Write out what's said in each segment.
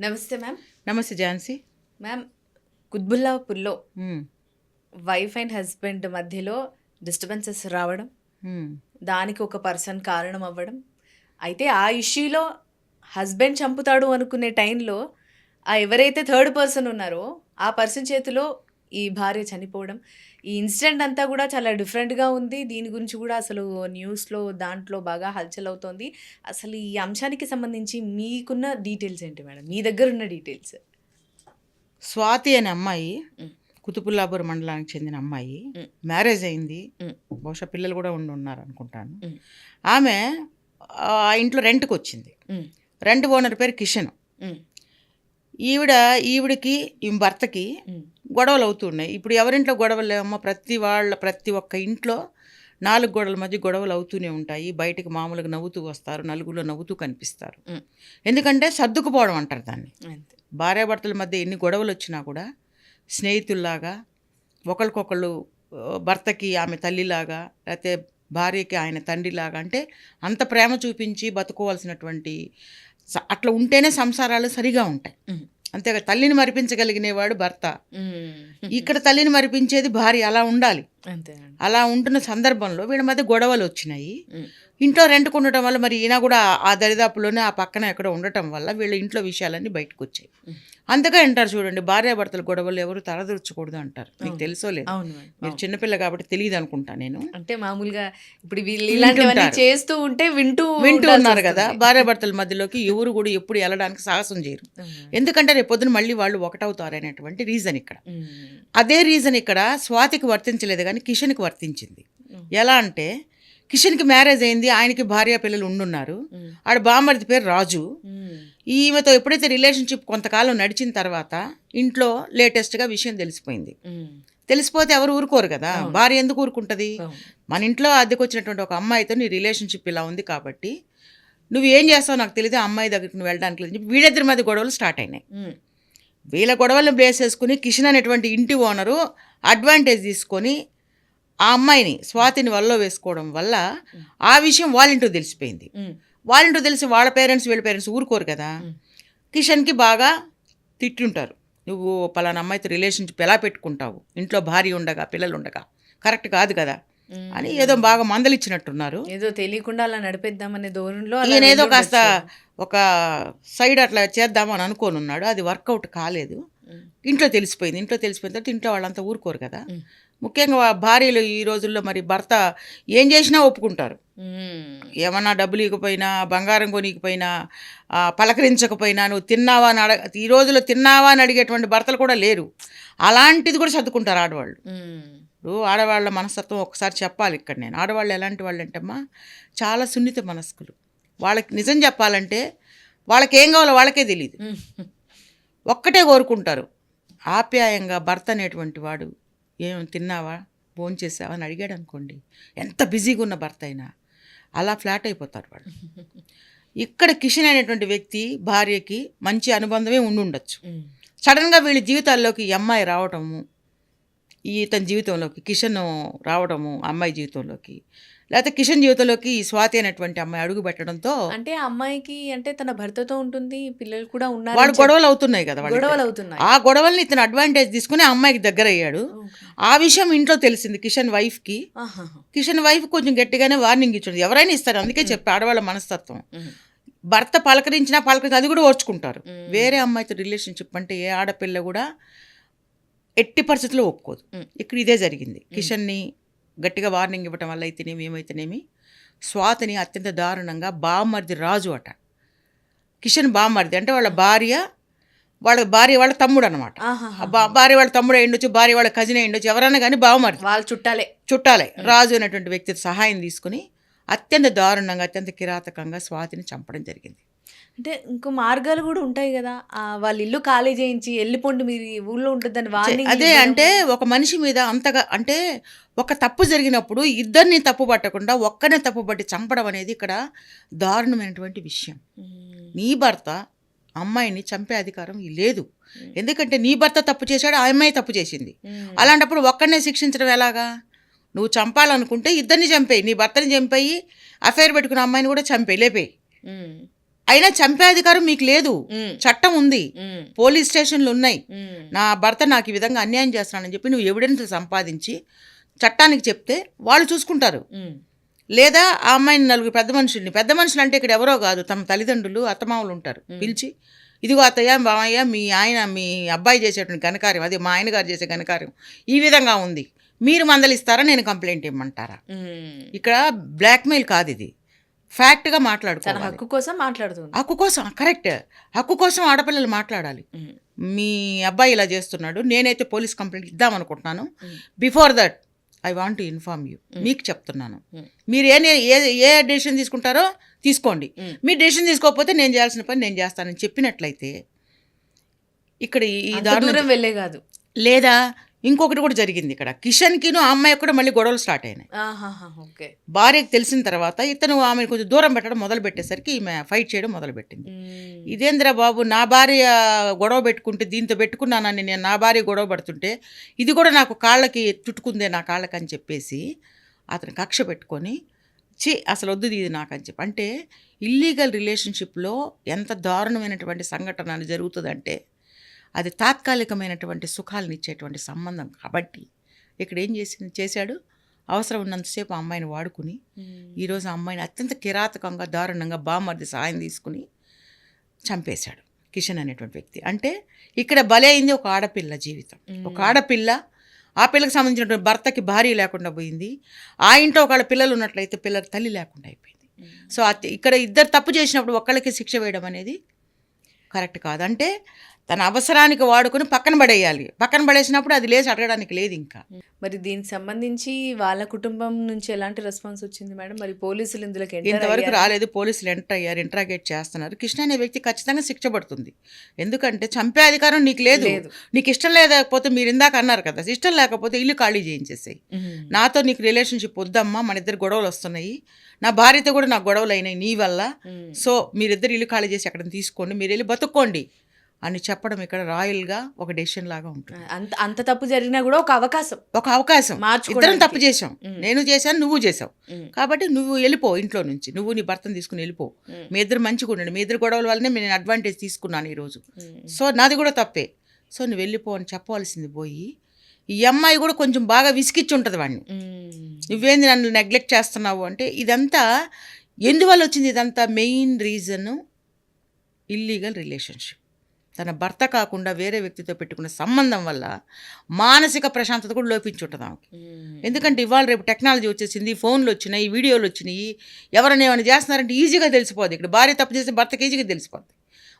నమస్తే మ్యామ్. నమస్తే ఝాన్సీ. మ్యామ్ కుత్బుల్లాపూర్లో వైఫ్ అండ్ హస్బెండ్ మధ్యలో డిస్టర్బెన్సెస్ రావడం దానికి ఒక పర్సన్ కారణం అవ్వడం. అయితే ఆ ఇష్యూలో హస్బెండ్ చంపుతాడు అనుకునే టైంలో ఆ ఎవరైతే థర్డ్ పర్సన్ ఉన్నారో ఆ పర్సన్ చేతిలో ఈ భార్య చనిపోవడం ఈ ఇన్సిడెంట్ అంతా కూడా చాలా డిఫరెంట్గా ఉంది దీని గురించి కూడా అసలు న్యూస్లో దాంట్లో బాగా హల్చల్ అవుతోంది అసలు ఈ అంశానికి సంబంధించి మీకున్న డీటెయిల్స్ ఏంటి మేడం మీ దగ్గర ఉన్న డీటెయిల్స్ స్వాతి అనే అమ్మాయి. కుతుపుల్లాపూర్ మండలానికి చెందిన అమ్మాయి. మ్యారేజ్ అయింది. బహుశా పిల్లలు కూడా ఉండి ఉన్నారు అనుకుంటాను. ఆమె ఆ ఇంట్లో రెంట్కి వచ్చింది. రెంట్ ఓనర్ పేరు కిషన్. ఈవిడ ఈవిడికి ఈ భర్తకి. గొడవలు అవుతున్నాయి ఇప్పుడు ఎవరింట్లో గొడవలు లేవమ్మా ప్రతి వాళ్ళ ప్రతి ఒక్క ఇంట్లో నాలుగు గోడల మధ్య గొడవలు అవుతూనే ఉంటాయి. బయటికి మామూలుగా నవ్వుతూ వస్తారు నలుగురిలో నవ్వుతూ కనిపిస్తారు. ఎందుకంటే సర్దుకుపోవడం అంటారు దాన్ని. భార్యాభర్తల మధ్య ఎన్ని గొడవలు వచ్చినా కూడా స్నేహితుల్లాగా ఒకరికొకళ్ళు భర్తకి ఆమె తల్లిలాగా లేకపోతే భార్యకి ఆయన తండ్రిలాగా అంటే అంత ప్రేమ చూపించి బతుకోవాల్సినటువంటి అట్లా ఉంటేనే సంసారాలు సరిగా ఉంటాయి. అంతేగా తల్లిని మరిపించగలిగినవాడు భర్త. ఇక్కడ తల్లిని మరిపించేది భార్య అలా ఉండాలి అలా ఉంటున్న సందర్భంలో వీళ్ళ మధ్య గొడవలు వచ్చినాయి. ఇంట్లో రెంట్కు ఉండటం వల్ల మరి ఈయన కూడా ఆ దరిదాపులోనే ఆ పక్కన ఎక్కడ ఉండటం వల్ల వీళ్ళ ఇంట్లో విషయాలన్నీ బయటకు వచ్చాయి. అందుకే అంటారు చూడండి భార్యాభర్తల గొడవలు ఎవరు తలదూర్చకూడదు అంటారు మీకు. తెలుసో లేదు మీరు. చిన్నపిల్ల కాబట్టి తెలియదు అనుకుంటా నేను అంటే మామూలుగా ఇప్పుడు. చేస్తూ ఉంటే వింటూ వింటూ ఉన్నారు కదా. భార్యాభర్తల మధ్యలోకి ఎవరు కూడా ఎప్పుడు వెళ్ళడానికి సాహసం చేయరు. ఎందుకంటే రేపు పొద్దున మళ్ళీ వాళ్ళు ఒకటవుతారు అనేటువంటి రీజన్ ఇక్కడ. అదే రీజన్ ఇక్కడ స్వాతికి వర్తించలేదు కానీ కిషన్కి వర్తించింది. ఎలా అంటే కిషన్కి మ్యారేజ్ అయింది ఆయనకి భార్య పిల్లలు ఉండున్నారు. ఆడ బామ్మర్ది పేరు రాజు. ఈమెతో ఎప్పుడైతే రిలేషన్షిప్ కొంతకాలం నడిచిన తర్వాత ఇంట్లో లేటెస్ట్గా విషయం తెలిసిపోయింది. తెలిసిపోతే ఎవరు ఊరుకోరు కదా. భార్య ఎందుకు ఊరుకుంటుంది. మన ఇంట్లో అద్దెకు వచ్చినటువంటి ఒక అమ్మాయితో నీ రిలేషన్షిప్ ఇలా ఉంది కాబట్టి నువ్వు ఏం చేస్తావు నాకు తెలియదు ఆ అమ్మాయి దగ్గరికి నువ్వు వెళ్ళడానికి లేదు చెప్పి వీళ్ళిద్దరి మధ్య గొడవలు స్టార్ట్ అయినాయి. వీళ్ళ గొడవలను బేస్ చేసుకుని కిషన్ అనేటువంటి ఇంటి ఓనరు అడ్వాంటేజ్ తీసుకొని ఆ అమ్మాయిని స్వాతిని వల్ల వేసుకోవడం వల్ల ఆ విషయం వాళ్ళింటూ తెలిసిపోయింది. వాళ్ళింటూ తెలిసి వాళ్ళ పేరెంట్స్ వీళ్ళ పేరెంట్స్ ఊరుకోరు కదా. కిషన్కి బాగా తిట్టుంటారు నువ్వు పలానా అమ్మాయితో రిలేషన్షిప్ ఎలా పెట్టుకుంటావు ఇంట్లో భార్య ఉండగా పిల్లలు ఉండగా కరెక్ట్ కాదు కదా. అని ఏదో బాగా మందలిచ్చినట్టున్నారు ఏదో తెలియకుండా అలా నడిపేద్దామనే ధోరణిలో ఈయన ఏదో కాస్త. ఒక సైడ్ అట్లా చేద్దామని అనుకోని ఉన్నాడు అది వర్కౌట్ కాలేదు. ఇంట్లో తెలిసిపోయింది ఇంట్లో తెలిసిపోయిన తర్వాత ఇంట్లో వాళ్ళంతా ఊరుకోరు కదా. ముఖ్యంగా భార్యలు ఈ రోజుల్లో మరి భర్త ఏం చేసినా ఒప్పుకుంటారు. ఏమన్నా డబ్బులు ఇవ్వకపోయినా బంగారం కొనికపోయినా పలకరించకపోయినా నువ్వు తిన్నావా అని అడగ ఈ రోజుల్లో తిన్నావా అని అడిగేటువంటి భర్తలు కూడా లేరు అలాంటిది కూడా సర్దుకుంటారు ఆడవాళ్ళు. ఇప్పుడు ఆడవాళ్ళ మనస్తత్వం ఒకసారి చెప్పాలి ఇక్కడ నేను. ఆడవాళ్ళు ఎలాంటి వాళ్ళు అంటమ్మా? చాలా సున్నిత మనస్కులు. వాళ్ళకి నిజం చెప్పాలంటే వాళ్ళకి ఏం కావాలో వాళ్ళకే తెలియదు. ఒక్కటే కోరుకుంటారు. ఆప్యాయంగా భర్త అనేటువంటి వాడు ఏం తిన్నావా? భోజనం చేసావా? అని అడిగాడు అనుకోండి. ఎంత బిజీగా ఉన్న భర్త అయినా అలా ఫ్లాట్ అయిపోతారు వాళ్ళు ఇక్కడ కిషన్ అనేటువంటి వ్యక్తి భార్యకి మంచి అనుబంధమే ఉండి ఉండొచ్చు ఉమ్. సడన్గా వీళ్ళ జీవితాల్లోకి ఈ అమ్మాయి రావటము ఈ ఇతని జీవితంలోకి కిషన్ రావడము అమ్మాయి జీవితంలోకి లేకపోతే కిషన్ జీవితంలోకి స్వాతి అనేటువంటి అమ్మాయి అడుగు పెట్టడంతో అంటే ఆ అమ్మాయికి అంటే తన భర్తతో ఉంటుంది పిల్లలు కూడా ఉన్నారు వాడు గొడవలు అవుతున్నాయి కదా. గొడవలు అవుతున్నాయి ఆ గొడవల్ని ఇతను అడ్వాంటేజ్ తీసుకుని అమ్మాయికి దగ్గర అయ్యాడు. ఆ విషయం ఇంట్లో తెలిసింది కిషన్ వైఫ్కి ఆహాహా. కిషన్ వైఫ్ కొంచెం గట్టిగానే వార్నింగ్ ఇచ్చాడు ఎవరైనా ఇస్తారు అందుకే చెప్పి ఆడవాళ్ళ మనస్తత్వం. భర్త పలకరించినా పలకరించి అది కూడా ఓర్చుకుంటారు. వేరే అమ్మాయితో రిలేషన్షిప్ అంటే ఏ ఆడపిల్ల కూడా ఎట్టి పరిస్థితుల్లో ఒప్పుకోదు. ఇక్కడ ఇదే జరిగింది. కిషన్ని గట్టిగా వార్నింగ్ ఇవ్వటం వల్ల అయితేనేమి ఏమైతేనేమి? స్వాతిని అత్యంత దారుణంగా బామ్మర్ది రాజు అట. కిషన్ బామ్మర్ది అంటే వాళ్ళ భార్య వాళ్ళ భార్య వాళ్ళ తమ్ముడు అనమాట. భార్య వాళ్ళ తమ్ముడు అయ్యుండొచ్చు భార్య వాళ్ళ కజిన్ అయ్యుండొచ్చు ఎవరైనా కానీ బావమరిది వాళ్ళ చుట్టాలే. చుట్టాలే. రాజు అనేటువంటి వ్యక్తి సహాయం తీసుకుని అత్యంత దారుణంగా అత్యంత కిరాతకంగా స్వాతిని చంపడం జరిగింది. అంటే ఇంకో మార్గాలు కూడా ఉంటాయి కదా. వాళ్ళ ఇల్లు ఖాళీ చేయించి వెళ్ళిపోండి మీరు ఈ ఊళ్ళో ఉంటుందని వార్నింగ్ అదే అంటే ఒక మనిషి మీద అంతగా అంటే ఒక తప్పు జరిగినప్పుడు ఇద్దరిని తప్పు పట్టకుండా ఒక్కనే తప్పు పట్టి చంపడం అనేది ఇక్కడ దారుణమైనటువంటి విషయం. నీ భర్త అమ్మాయిని చంపే అధికారం లేదు. ఎందుకంటే నీ భర్త తప్పు చేశాడు ఆ అమ్మాయి తప్పు చేసింది. అలాంటప్పుడు ఒక్కడనే శిక్షించడం ఎలాగా? నువ్వు చంపాలనుకుంటే ఇద్దరిని చంపేయి నీ భర్తని చంపేయి అఫైర్ పెట్టుకున్న అమ్మాయిని కూడా చంపేయి లేపేయి. అయినా చంపే అధికారం మీకు లేదు. చట్టం ఉంది. పోలీస్ స్టేషన్లు ఉన్నాయి. నా భర్త నాకు ఈ విధంగా అన్యాయం చేస్తున్నానని చెప్పి నువ్వు ఎవిడెన్స్ సంపాదించి చట్టానికి చెప్తే వాళ్ళు చూసుకుంటారు. లేదా ఆ అమ్మాయిని నలుగురు పెద్ద మనుషుల్ని పెద్ద మనుషులు అంటే ఇక్కడ ఎవరో కాదు తమ తల్లిదండ్రులు అత్తమామలు ఉంటారు. పిలిచి ఇదిగో అత్తయ్య బామయ్య మీ ఆయన మీ అబ్బాయి చేసేటువంటి ఘనకార్యం అదే మా ఆయన గారు చేసే ఘనకార్యం ఈ విధంగా ఉంది. మీరు మందలిస్తారా? నేను కంప్లైంట్ ఇవ్వమంటారా ఉమ్. ఇక్కడ బ్లాక్మెయిల్ కాదు ఇది. ఫ్యాక్ట్గా తన మాట్లాడుకోవాలి. హక్కు కోసం మాట్లాడుతుంది. హక్కు కోసం కరెక్ట్ హక్కు కోసం ఆడపిల్లలు మాట్లాడాలి. మీ అబ్బాయి ఇలా చేస్తున్నాడు నేనైతే పోలీస్ కంప్లైంట్ ఇద్దాం అనుకుంటున్నాను. Before that I want to inform you మీకు చెప్తున్నాను. మీరు ఏ ఏ డెసిషన్ తీసుకుంటారో తీసుకోండి. మీరు డెసిషన్ తీసుకోకపోతే నేను చేయాల్సిన పని నేను చేస్తానని చెప్పినట్లయితే ఇక్కడ ఈ- దారుణం దూరం వెళ్ళే కాదు. లేదా ఇంకొకటి కూడా జరిగింది ఇక్కడ. కిషన్కిను ఆ అమ్మాయి కూడా మళ్ళీ గొడవలు స్టార్ట్ అయినాయి. ఓకే. భార్యకు తెలిసిన తర్వాత ఇతను ఆమెను కొంచెం దూరం పెట్టడం మొదలు పెట్టేసరికి ఈమె ఫైట్ చేయడం మొదలుపెట్టింది ఉమ్, ఇదేంద్ర బాబు నా భార్య గొడవ పెట్టుకుంటే దీంతో పెట్టుకున్నానని నేను నా భార్య గొడవ పడుతుంటే ఇది కూడా నాకు కాళ్ళకి చుట్టుకుందే నా కాళ్ళకి అని చెప్పేసి అతను కక్ష పెట్టుకొని చి అసలు వద్దు ఇది నాకు అని చెప్పి. అంటే ఇల్లీగల్ రిలేషన్షిప్లో ఎంత దారుణమైనటువంటి సంఘటన జరుగుతుందంటే అది తాత్కాలికమైనటువంటి సుఖాలను ఇచ్చేటువంటి సంబంధం కాబట్టి ఇక్కడ ఏం చేసి చేశాడు? అవసరం ఉన్నంతసేపు ఆ అమ్మాయిని వాడుకుని ఈరోజు ఆ అమ్మాయిని అత్యంత కిరాతకంగా దారుణంగా బామ్మర్ది సహాయం తీసుకుని చంపేశాడు కిషన్ అనేటువంటి వ్యక్తి. అంటే ఇక్కడ బలి అయింది ఒక ఆడపిల్ల జీవితం. ఒక ఆడపిల్ల ఆ పిల్లకి సంబంధించినటువంటి భర్తకి భార్య లేకుండా పోయింది. ఆ ఇంట్లో ఒకళ్ళ పిల్లలు ఉన్నట్లయితే పిల్లల తల్లి లేకుండా అయిపోయింది. సో ఇక్కడ ఇద్దరు తప్పు చేసినప్పుడు ఒక్కళ్ళకి శిక్ష వేయడం అనేది కరెక్ట్ కాదు. అంటే తన అవసరానికి వాడుకుని పక్కన పడేయాలి. పక్కన పడేసినప్పుడు అది లేచి అడగడానికి లేదు ఇంకా. మరి దీనికి సంబంధించి వాళ్ళ కుటుంబం నుంచి ఎలాంటి రెస్పాన్స్ వచ్చింది మేడం? మరి పోలీసులు ఇందులోకి ఇంతవరకు? రాలేదు. పోలీసులు ఎంటర్ అయ్యారు ఇంట్రాగేట్ చేస్తున్నారు. కృష్ణ అనే వ్యక్తి ఖచ్చితంగా శిక్ష పడుతుంది. ఎందుకంటే చంపే అధికారం నీకు లేదు. నీకు ఇష్టం లేకపోతే మీరు ఇందాక అన్నారు కదా ఇష్టం లేకపోతే ఇల్లు ఖాళీ చేయించేసాయి. నాతో నీకు రిలేషన్షిప్ వద్దమ్మా మన ఇద్దరు గొడవలు వస్తున్నాయి. నా భార్యతో కూడా నాకు గొడవలు అయినాయి నీ వల్ల. సో మీరిద్దరు ఇల్లు ఖాళీ చేసి అక్కడ తీసుకోండి. మీరు వెళ్ళి బతుక్కోండి. అని చెప్పడం ఇక్కడ రాయల్గా ఒక డెసిషన్ లాగా ఉంటుంది. అంత అంత తప్పు జరిగినా కూడా ఒక అవకాశం. ఒక అవకాశం. ఇద్దరం తప్పు చేసాం. నేను చేశాను నువ్వు చేసావు కాబట్టి నువ్వు వెళ్ళిపో ఇంట్లో నుంచి. నువ్వు నీ భర్తను తీసుకుని వెళ్ళిపో. మీ ఇద్దరు మంచిగా ఉండండి. మీ ఇద్దరు గొడవల వల్లనే నేను అడ్వాంటేజ్ తీసుకున్నాను ఈరోజు. సో నాది కూడా తప్పే. సో నువ్వు వెళ్ళిపో అని చెప్పవలసింది పోయి ఈ అమ్మాయి కూడా కొంచెం బాగా విసిగిచ్చి ఉంటుంది వాడిని నువ్వేంది నన్ను నెగ్లెక్ట్ చేస్తున్నావు అంటే ఇదంతా ఎందువల్ల వచ్చింది ఇదంతా? మెయిన్ రీజన్ ఇల్లీగల్ రిలేషన్షిప్ తన భర్త కాకుండా వేరే వ్యక్తితో పెట్టుకున్న సంబంధం వల్ల మానసిక ప్రశాంతత కూడా లోపించుంటుంది ఆమెకి. ఎందుకంటే ఇవాళ రేపు టెక్నాలజీ వచ్చేసింది ఫోన్లు వచ్చినాయి వీడియోలు వచ్చినాయి. ఎవరైనా ఏమైనా చేస్తున్నారంటే ఈజీగా తెలిసిపోద్ది. ఇక్కడ భార్య తప్పు చేస్తే భర్తకి ఈజీగా తెలిసిపోద్ది.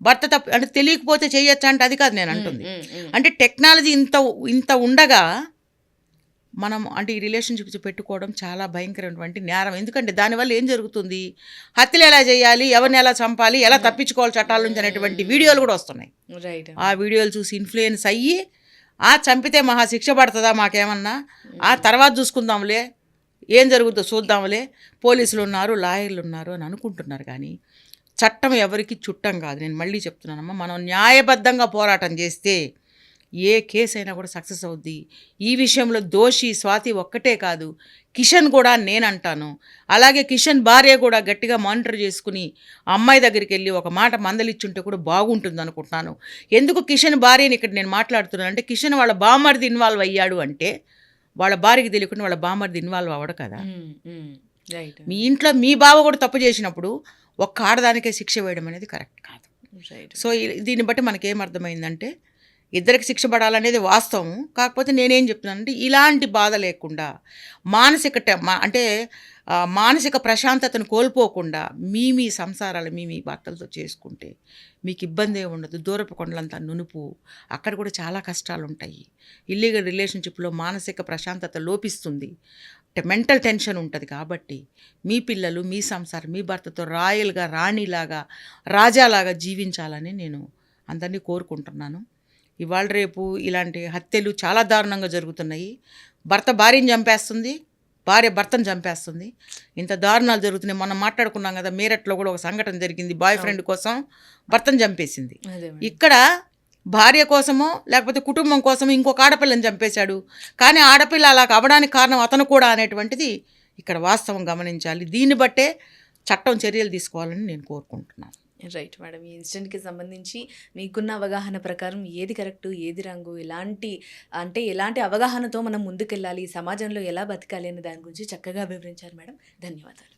భర్త తప్పు అంటే తెలియకపోతే చేయొచ్చా అంటే అది కాదు నేను అంటుంది. అంటే టెక్నాలజీ ఇంత ఇంత ఉండగా మనం అంటే ఈ రిలేషన్షిప్స్ పెట్టుకోవడం చాలా భయంకరమైనటువంటి నేరం. ఎందుకంటే దానివల్ల ఏం జరుగుతుంది? హత్యలు ఎలా చేయాలి? ఎవరిని ఎలా చంపాలి? ఎలా తప్పించుకోవాలి చట్టాల నుంచి అనేటువంటి వీడియోలు కూడా వస్తున్నాయి. రైట్ ఆ వీడియోలు చూసి ఇన్ఫ్లుయెన్స్ అయ్యి ఆ చంపితే మహా శిక్ష పడుతుందా మాకేమన్నా? ఆ తర్వాత చూసుకుందాంలే. ఏం జరుగుతుందో చూద్దాంలే. పోలీసులు ఉన్నారు లాయర్లు ఉన్నారు అని అనుకుంటున్నారు కానీ చట్టం ఎవరికి చుట్టం కాదు. నేను మళ్ళీ చెప్తున్నానమ్మా మనం న్యాయబద్ధంగా పోరాటం చేస్తే ఏ కేసు అయినా కూడా సక్సెస్ అవుద్ది. ఈ విషయంలో దోషి స్వాతి ఒక్కటే కాదు. కిషన్ కూడా నేనంటాను. అలాగే కిషన్ భార్య కూడా గట్టిగా మానిటర్ చేసుకుని అమ్మాయి దగ్గరికి వెళ్ళి ఒక మాట మందలిచ్చుంటే కూడా బాగుంటుంది అనుకుంటున్నాను. ఎందుకు కిషన్ భార్యని ఇక్కడ నేను మాట్లాడుతున్నాను అంటే కిషన్ వాళ్ళ బామర్ది ఇన్వాల్వ్ అయ్యాడు అంటే వాళ్ళ భార్యకి తెలియకుండా వాళ్ళ బామర్ది ఇన్వాల్వ్ అవ్వడు కదా. రైట్ మీ ఇంట్లో మీ బావ కూడా తప్పు చేసినప్పుడు ఒక్క ఆడదానికే శిక్ష వేయడం అనేది కరెక్ట్ కాదు. సో దీన్ని బట్టి మనకేం అర్థమైందంటే ఇద్దరికి శిక్ష పడాలనేది వాస్తవం. కాకపోతే నేనేం చెప్తున్నానంటే ఇలాంటి బాధ లేకుండా మానసిక టె- మా- అంటే మానసిక ప్రశాంతతను కోల్పోకుండా మీ మీ సంసారాలు మీ మీ భర్తలతో చేసుకుంటే మీకు ఇబ్బంది ఉండదు. దూరపు కొండలంతా నునుపు. అక్కడ కూడా చాలా కష్టాలు ఉంటాయి ఇల్లీగల్ రిలేషన్షిప్లో మానసిక ప్రశాంతత లోపిస్తుంది. మెంటల్ టెన్షన్ ఉంటుంది కాబట్టి మీ పిల్లలు మీ సంసారం మీ భర్తతో రాయల్గా రాణిలాగా రాజాలాగా జీవించాలని నేను అందరినీ కోరుకుంటున్నాను. ఇవాళ రేపు ఇలాంటి హత్యలు చాలా దారుణంగా జరుగుతున్నాయి. భర్త భార్యని చంపేస్తుంది భార్య భర్తను చంపేస్తుంది. ఇంత దారుణాలు జరుగుతున్నాయి. మనం మాట్లాడుకున్నాం కదా మీరట్లో కూడా ఒక సంఘటన జరిగింది. బాయ్ ఫ్రెండ్ కోసం భర్తను చంపేసింది. ఇక్కడ భార్య కోసమో లేకపోతే కుటుంబం కోసమో ఇంకొక ఆడపిల్లని చంపేశాడు. కానీ ఆడపిల్ల అలా అవ్వడానికి కారణం అతను కూడా అనేటువంటిది ఇక్కడ వాస్తవం గమనించాలి. దీన్ని బట్టే చట్టం చర్యలు తీసుకోవాలని నేను కోరుకుంటున్నాను. Right madam. ఈ ఇన్సిడెంట్కి సంబంధించి మీకున్న అవగాహన ప్రకారం ఏది కరెక్ట్ ఏది రంగు ఎలాంటి అంటే ఎలాంటి అవగాహనతో మనం ముందుకెళ్ళాలి ఈ సమాజంలో ఎలా బతకాలి అనే దాని గురించి చక్కగా వివరించారు మేడం. ధన్యవాదాలు.